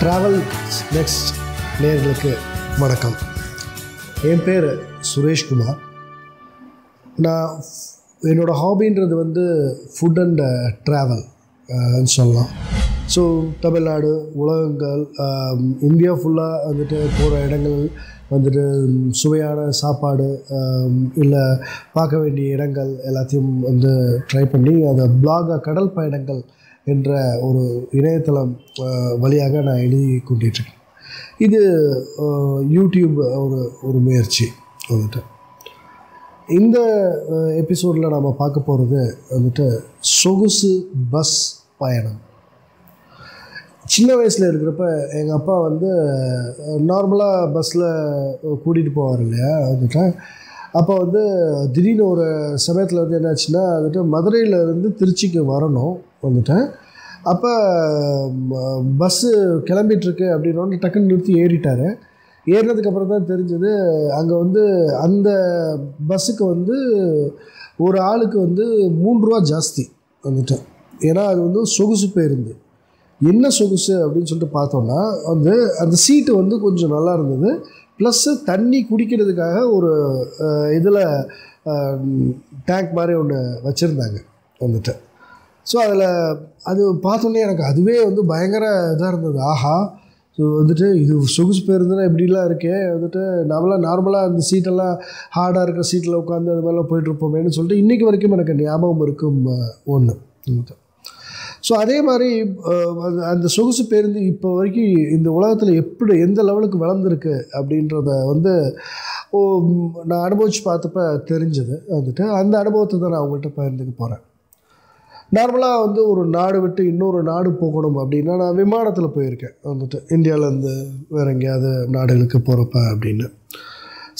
Travel next நேர்களுக்கு வணக்கம். என் பேர் சுரேஷ்குமார் நான் என்னோடய ஹாபின்றது வந்து ஃபுட் அண்ட் ட்ராவல் சொல்லலாம். ஸோ தமிழ்நாடு உலகங்கள் um, இந்தியா ஃபுல்லாக வந்துட்டு போகிற இடங்கள் வந்துட்டு um, சுவையான சாப்பாடு um, இல்லை பார்க்க வேண்டிய இடங்கள் எல்லாத்தையும் வந்து ட்ரை பண்ணி அதை பிளாகாக கடல் பயணங்கள் என்ற ஒரு இணையதளம் வழியாக நான் எழுதி கொண்டிருக்கேன் இது யூடியூப் ஒரு ஒரு முயற்சி வந்துட்டு. இந்த எபிசோடில் நம்ம பார்க்க போகிறது வந்துட்டு சொகுசு பஸ் பயணம். சின்ன வயசில் இருக்கிறப்ப எங்கள் அப்பா வந்து நார்மலாக பஸ்ஸில் கூட்டிகிட்டு போவார் இல்லையா வந்துட்டு. அப்போ வந்து திடீர்னு ஒரு சமயத்தில் வந்து என்னாச்சுன்னா வந்துட்டு மதுரையிலேருந்து திருச்சிக்கு வரணும். வந்துட்டேன். அப்போ பஸ்ஸு கிளம்பிட்டுருக்கு அப்படின்னு டக்குன்னு நிறுத்தி ஏறிட்டார். ஏறினதுக்கப்புறம் தான் தெரிஞ்சது அங்கே வந்து அந்த பஸ்ஸுக்கு வந்து ஒரு ஆளுக்கு வந்து மூன்று ரூபா ஜாஸ்தி வந்துட்டேன் ஏன்னா அது வந்து சொகுசு பேருந்து. என்ன சொகுசு அப்படின்னு சொல்லிட்டு பார்த்தோன்னா வந்து அந்த சீட்டு வந்து கொஞ்சம் நல்லா இருந்தது. ப்ளஸ்ஸு தண்ணி குடிக்கிறதுக்காக ஒரு இதில் டேங்க் மாதிரி ஒன்று வச்சுருந்தாங்க வந்துட்டு. ஸோ அதில் அது பார்த்தோன்னே எனக்கு அதுவே வந்து பயங்கர இதாக இருந்தது. ஆஹா. ஸோ வந்துட்டு இது சொகுசு பேருந்துனா இப்படிலாம் இருக்கே. வந்துட்டு நம்மளாம் நார்மலாக அந்த சீட்டெல்லாம் ஹார்டாக இருக்கிற சீட்டில் உட்காந்து அது மாதிரிலாம் போயிட்டுருப்போமேனு சொல்லிட்டு இன்றைக்கி வரைக்கும் எனக்கு ஞாபகம் இருக்கும் ஒன்று ஸோ அதே மாதிரி அந்த- அந்த சொகுசு பேருந்து இப்போ வரைக்கும் இந்த உலகத்தில் எப்படி எந்த லெவலுக்கு வளர்ந்துருக்கு அப்படின்றத வந்து ஓ, நான் அனுபவித்து பார்த்தப்ப தெரிஞ்சது. வந்துட்டு அந்த அனுபவத்தை தான் நான் அவங்கள்ட்ட பகிர்ந்துக்க போகிறேன் நார்மலாக வந்து ஒரு நாடு விட்டு இன்னொரு நாடு போகணும் அப்படின்னா நான் விமானத்தில் போயிருக்கேன். வந்துட்டு இந்தியாவிலேருந்து வேறு எங்கேயாவது நாடுகளுக்கு போகிறப்ப அப்படின்னு.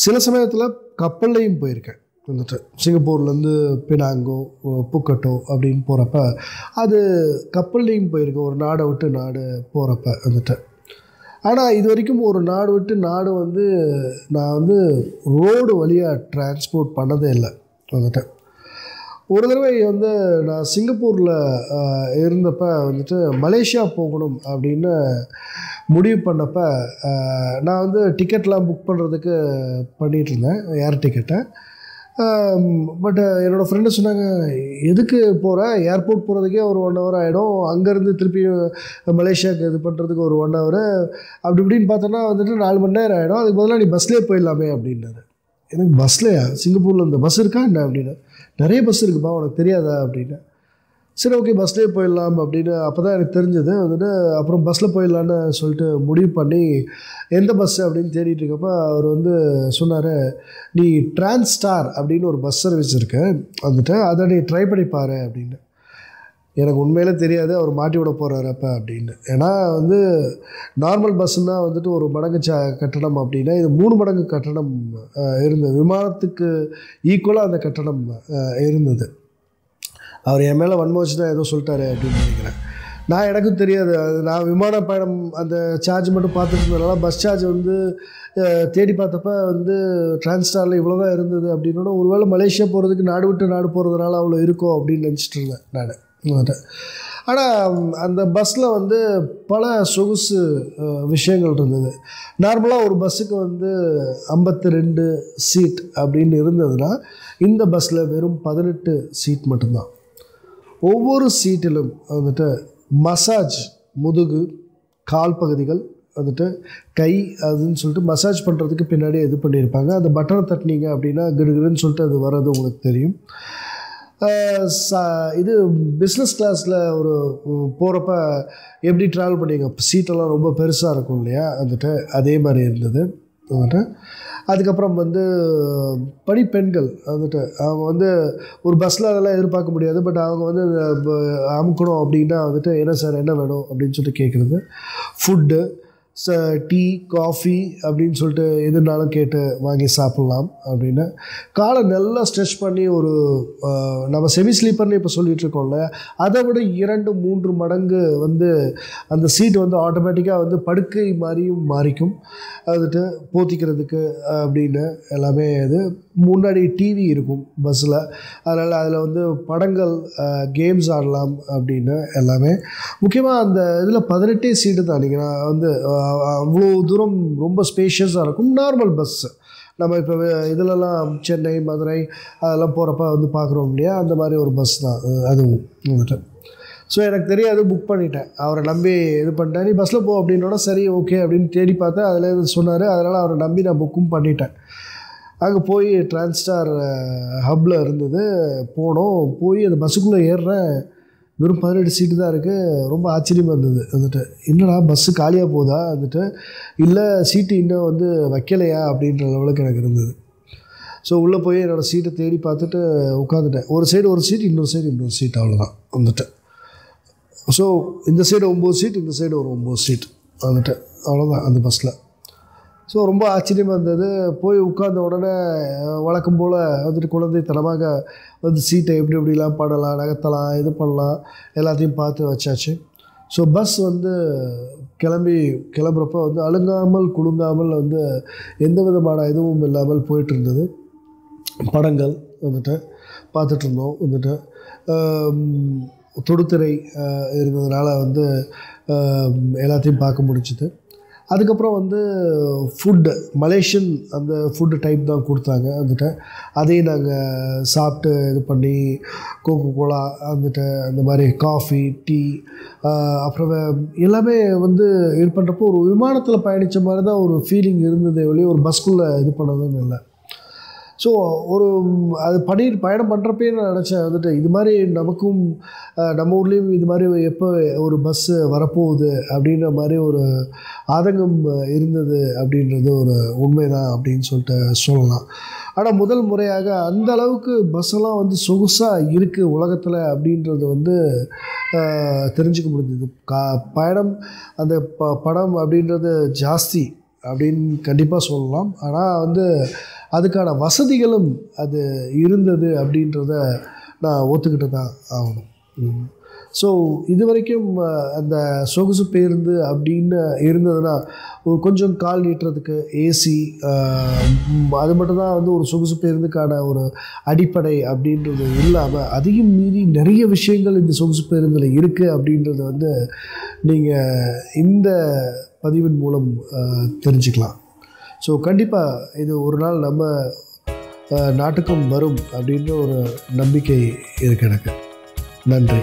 சில சமயத்தில் கப்பல்லையும் போயிருக்கேன். வந்துட்டு சிங்கப்பூர்லேருந்து பினாங்கோ புக்கட்டோ அப்படின்னு போகிறப்ப அது கப்பல்லையும் போயிருக்கேன். ஒரு நாடை விட்டு நாடு போகிறப்ப வந்துட்டு. ஆனால் இது வரைக்கும் ஒரு நாடு விட்டு நாடு வந்து நான் வந்து ரோடு வழியாக டிரான்ஸ்போர்ட் பண்ணதே இல்லை. வந்துட்டு ஒரு தடவை வந்து நான் சிங்கப்பூரில் இருந்தப்ப வந்துட்டு மலேசியா போகணும் அப்படின்னு முடிவு பண்ணப்ப நான் வந்து டிக்கெட்லாம் புக் பண்ணுறதுக்கு பண்ணிகிட்டு இருந்தேன் ஏர் டிக்கெட்டை. பட் என்னோடய ஃப்ரெண்டு சொன்னாங்க எதுக்கு போகிற ஏர்போர்ட் போகிறதுக்கே ஒரு ஒன் ஹவர் ஆகிடும் அங்கேருந்து திருப்பி மலேசியாவுக்கு இது பண்ணுறதுக்கு ஒரு ஒன் ஹவர் அப்படி இப்படின்னு பார்த்தோன்னா வந்துட்டு நாலு மணி நேரம் ஆகிடும் அதுக்கு பதிலாக நீ பஸ்லேயே போயிடலாமே அப்படின்னாரு. எனக்கு பஸ்லையா சிங்கப்பூரில் இந்த பஸ் இருக்கா என்ன? அப்படின்னு நிறைய பஸ் இருக்குப்பா உனக்கு தெரியாதா அப்படின்னு. சரி ஓகே பஸ்லேயே போயிடலாம் அப்படின்னு அப்போ தான் எனக்கு தெரிஞ்சது. வந்துட்டு அப்புறம் பஸ்ஸில் போயிடலான்னு சொல்லிட்டு முடிவு பண்ணி எந்த பஸ் அப்படின்னு தேடிட்டு இருக்கப்போ அவர் வந்து சொன்னார் நீ டிரான்ஸ்டார் அப்படின்னு ஒரு பஸ் சர்வீஸ் இருக்கு. வந்துட்டு அதை நீ ட்ரை பண்ணி பாரு அப்படின்னு. எனக்கு உண்மையிலே தெரியாது அவர் மாட்டி விட போகிறார் அப்போ அப்படின்னு. ஏன்னா வந்து நார்மல் பஸ்ஸுனால் வந்துட்டு ஒரு மடங்கு ச கட்டணம் அப்படின்னா இது மூணு மடங்கு கட்டணம் இருந்தது. விமானத்துக்கு ஈக்குவலாக அந்த கட்டணம் இருந்தது. அவர் என் மேலே வன்மோச்சு தான் ஏதோ சொல்லிட்டாரு அப்படின்னு நினைக்கிறேன். நான் எனக்கும் தெரியாது. அது நான் விமான பயணம் அந்த சார்ஜ் மட்டும் பார்த்துட்டு இருந்ததுனால பஸ் சார்ஜ் வந்து தேடி பார்த்தப்ப வந்து டிரான்ஸ்டாரில் இவ்வளோ தான் இருந்தது அப்படின்னோட ஒருவேளை மலேசியா போகிறதுக்கு நாடு விட்டு நாடு போகிறதுனால அவ்வளோ இருக்கோ அப்படின்னு நினச்சிட்டு இருந்தேன் நான். ஆனால் அந்த பஸ்ஸில் வந்து பல சொகுசு விஷயங்கள் இருந்தது. நார்மலாக ஒரு பஸ்ஸுக்கு வந்து ஐம்பத்தி ரெண்டு சீட் அப்படின்னு இருந்ததுன்னா இந்த பஸ்ஸில் வெறும் பதினெட்டு சீட் மட்டும்தான். ஒவ்வொரு சீட்டிலும் வந்துட்டு மசாஜ் முதுகு கால் பகுதிகள் வந்துட்டு கை அதுன்னு சொல்லிட்டு மசாஜ் பண்ணுறதுக்கு பின்னாடியே இது பண்ணியிருப்பாங்க. அந்த பட்டனை தட்டினீங்க அப்படின்னா கிடுகிடுன்னு சொல்லிட்டு அது வர்றது உங்களுக்கு தெரியும். இது பிஸ்னஸ் கிளாஸில் ஒரு போகிறப்ப எப்படி ட்ராவல் பண்ணிங்க? சீட்டெல்லாம் ரொம்ப பெருசாக இருக்கும் இல்லையா? வந்துட்டு அதே மாதிரி இருந்தது. வந்துட்டு அதுக்கப்புறம் வந்து படிப்பெண்கள் வந்துட்டு அவங்க வந்து ஒரு பஸ்ஸில் அதெல்லாம் எதிர்பார்க்க முடியாது. பட் அவங்க வந்து அமுக்கணும் அப்படின்னா வந்துட்டு என்ன சார் என்ன வேணும் அப்படின்னு சொல்லிட்டு கேட்குறது ஃபுட்டு ச டீ காஃபி அப்படின்னு சொல்லிட்டு எதுனாலும் கேட்டு வாங்கி சாப்பிட்லாம் அப்படின்னு. காலை நல்லா ஸ்ட்ரெச் பண்ணி ஒரு நம்ம செமி ஸ்லீப்பர்னு இப்போ சொல்லிகிட்ருக்கோம்ல அதை விட இரண்டு மூன்று மடங்கு வந்து அந்த சீட் வந்து ஆட்டோமேட்டிக்காக வந்து படுக்கை மாதிரியும் மாறிக்கும். வந்துட்டு போத்திக்கிறதுக்கு அப்படின்னு எல்லாமே இது. முன்னாடி டிவி இருக்கும் பஸ்ஸில் அதனால் அதில் வந்து படங்கள் கேம்ஸ் ஆடலாம் அப்படின்னு எல்லாமே. முக்கியமாக அந்த இதில் பதினெட்டே சீட்டு தான். நீங்கள் நான் வந்து அவ்வளோ தூரம் ரொம்ப ஸ்பேஷியஸாக இருக்கும். நார்மல் பஸ்ஸு நம்ம இப்போ இதிலலாம் சென்னை மதுரை அதெல்லாம் போகிறப்ப வந்து பார்க்குறோம் இல்லையா? அந்த மாதிரி ஒரு பஸ் தான். அதுவும் வந்துட்டு ஸோ எனக்கு தெரியாது புக் பண்ணிட்டேன். அவரை நம்பி இது பண்ணிட்டேன். நீ பஸ்ஸில் போ அப்படின்னோட சரி ஓகே அப்படின்னு தேடி பார்த்தேன். அதில் சொன்னார். அதனால் அவரை நம்பி நான் புக்கும் பண்ணிட்டேன். அங்கே போய் டிரான்ஸ்டார் ஹப்பில் இருந்தது. போனோம். போய் அந்த பஸ்ஸுக்குள்ளே ஏறுறேன். வெறும் பதினெட்டு சீட்டு தான் இருக்குது ரொம்ப ஆச்சரியமாக இருந்தது வந்துட்டு. என்னடா பஸ்ஸு காலியாக போதா வந்துட்டு இல்லை சீட்டு இன்னும் வந்து வைக்கலையா? அப்படின்ற லெவலுக்கு எனக்கு இருந்தது. ஸோ உள்ளே போய் என்னோடய சீட்டை தேடி பார்த்துட்டு உட்காந்துட்டேன் ஒரு சைடு ஒரு சீட் இன்னொரு சைடு இன்னொரு சீட் அவ்வளோதான் வந்துட்டு. ஸோ இந்த சைடு ஒம்பது சீட் இந்த சைடு ஒரு ஒம்பது சீட் வந்துட்டு. அவ்வளோதான் அந்த பஸ்ஸில் ஸோ ரொம்ப ஆச்சரியமாக இருந்தது போய் உட்கார்ந்த உடனே வழக்கம் போல் வந்துட்டு குழந்தைத்தனமாக வந்து சீட்டை எப்படி எப்படிலாம் பண்ணலாம் நகர்த்தலாம் இது பண்ணலாம் எல்லாத்தையும் பார்த்து வச்சாச்சு. ஸோ பஸ் வந்து கிளம்பி கிளம்புறப்ப வந்து அழுங்காமல் குலுங்காமல் வந்து எந்த விதமான இதுவும் இல்லாமல் போயிட்டு இருந்தது படங்கள் வந்துட்டு பார்த்துட்டு இருந்தோம் வந்துட்டு தொடுத்திரை தொடுதிரை இருந்ததுனால வந்து எல்லாத்தையும் பார்க்க முடிஞ்சுது. அதுக்கப்புறம் வந்து ஃபுட்டு மலேஷியன் அந்த ஃபுட்டு டைப் தான் கொடுத்தாங்க வந்துட்டு. அதையும் நாங்கள் சாப்பிட்டு இது பண்ணி கோகோ கோலா வந்துட்டு அந்த மாதிரி காஃபி டீ அப்புறம் எல்லாமே வந்து இது பண்ணுறப்போ ஒரு விமானத்தில் பயணித்த மாதிரி தான் ஒரு ஃபீலிங் இருந்ததே ஒழிய ஒரு பஸ்க்குள்ளே இது பண்ணதுன்னு இல்லை. ஸோ ஒரு அது படி பயணம் பண்ணுறப்பே நான் நினச்சேன் வந்துட்டு இது மாதிரி நமக்கும் நம்ம ஊர்லேயும் இது மாதிரி எப்போ ஒரு பஸ்ஸு வரப்போகுது அப்படின்ற மாதிரி ஒரு ஆதங்கம் இருந்தது அப்படின்றது ஒரு உண்மைதான் அப்படின்னு சொல்லிட்டு சொல்லலாம். ஆனால் முதல் முறையாக அந்த அளவுக்கு பஸ்ஸெல்லாம் வந்து சொகுசாக இருக்குது உலகத்தில் அப்படின்றது வந்து தெரிஞ்சுக்க முடிஞ்சது கா பயணம் அந்த ப படம் அப்படின்றது ஜாஸ்தி அப்படின்னு கண்டிப்பாக சொல்லலாம். ஆனால் வந்து அதுக்கான வசதிகளும் அது இருந்தது அப்படின்றத நான் ஒத்துக்கிட்டு தான் ஆகணும் ஸோ இது வரைக்கும் அந்த சொகுசு பேருந்து அப்படின்னு இருந்ததுன்னா ஒரு கொஞ்சம் கால் நீட்டுறதுக்கு ஏசி அது மட்டும்தான் வந்து ஒரு சொகுசு பேருந்துக்கான ஒரு அடிப்படை அப்படின்றது இல்லாமல் அதையும் மீறி நிறைய விஷயங்கள் இந்த சொகுசு பேருந்தில் இருக்குது அப்படின்றது வந்து நீங்கள் இந்த பதிவின் மூலம் தெரிஞ்சுக்கலாம். ஸோ கண்டிப்பாக இது ஒரு நாள் நம்ம நாட்டுக்கும் வரும் அப்படின்ற ஒரு நம்பிக்கை இருக்கு எனக்கு. நன்றி.